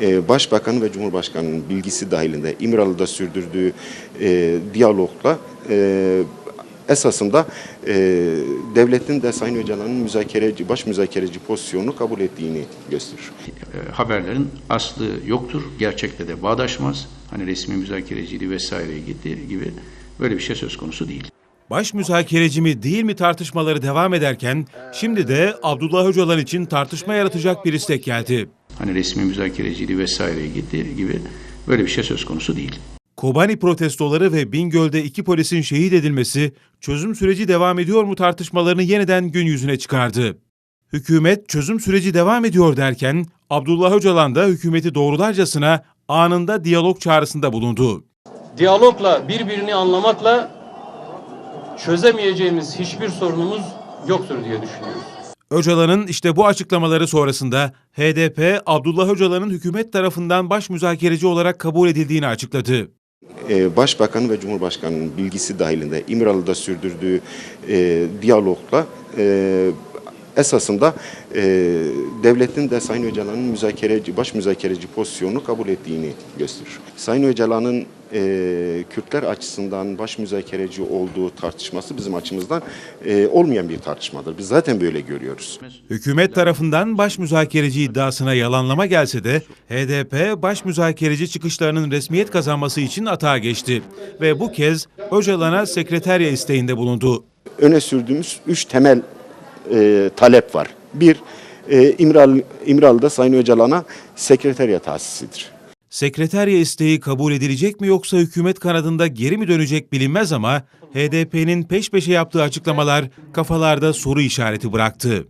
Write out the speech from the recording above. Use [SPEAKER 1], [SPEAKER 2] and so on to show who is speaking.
[SPEAKER 1] e, Başbakanı ve Cumhurbaşkanı'nın bilgisi dahilinde İmralı'da sürdürdüğü e, diyalogla e, esasında e, devletin de Sayın Öcalan'ın müzakereci, baş müzakereci pozisyonunu kabul ettiğini gösterir.
[SPEAKER 2] E, haberlerin aslı yoktur. Gerçekle de bağdaşmaz. Hani resmi müzakereciydi vesaire gitti gibi böyle bir şey söz konusu değil.
[SPEAKER 3] Baş müzakereci mi değil mi tartışmaları devam ederken şimdi de Abdullah Öcalan için tartışma yaratacak bir istek geldi.
[SPEAKER 2] Hani resmi müzakereciydi vesaire gitti gibi böyle bir şey söz konusu değil.
[SPEAKER 3] Kobani protestoları ve Bingöl'de iki polisin şehit edilmesi çözüm süreci devam ediyor mu tartışmalarını yeniden gün yüzüne çıkardı. Hükümet çözüm süreci devam ediyor derken Abdullah Öcalan da hükümeti doğrularcasına anında diyalog çağrısında bulundu.
[SPEAKER 4] diyalogla, birbirini anlamakla çözemeyeceğimiz hiçbir sorunumuz yoktur diye düşünüyoruz.
[SPEAKER 3] Öcalan'ın işte bu açıklamaları sonrasında HDP, Abdullah Öcalan'ın hükümet tarafından baş müzakereci olarak kabul edildiğini açıkladı.
[SPEAKER 1] e, Başbakanı ve Cumhurbaşkanı'nın bilgisi dahilinde İmralı'da sürdürdüğü e, diyalogla e, esasında e, devletin de Sayın Öcalan'ın müzakereci, baş müzakereci pozisyonunu kabul ettiğini gösterir. Sayın Öcalan'ın e, Kürtler açısından baş müzakereci olduğu tartışması bizim açımızdan e, olmayan bir tartışmadır. Biz zaten böyle görüyoruz.
[SPEAKER 3] Hükümet tarafından baş müzakereci iddiasına yalanlama gelse de HDP baş müzakereci çıkışlarının resmiyet kazanması için atağa geçti ve bu kez Öcalan'a sekreterya isteğinde bulundu.
[SPEAKER 1] öne sürdüğümüz üç temel e, talep var. Bir, e, İmral, İmralı'da Sayın Öcalan'a sekreterya tahsisidir.
[SPEAKER 3] Sekreterya isteği kabul edilecek mi yoksa hükümet kanadında geri mi dönecek bilinmez ama HDP'nin peş peşe yaptığı açıklamalar kafalarda soru işareti bıraktı.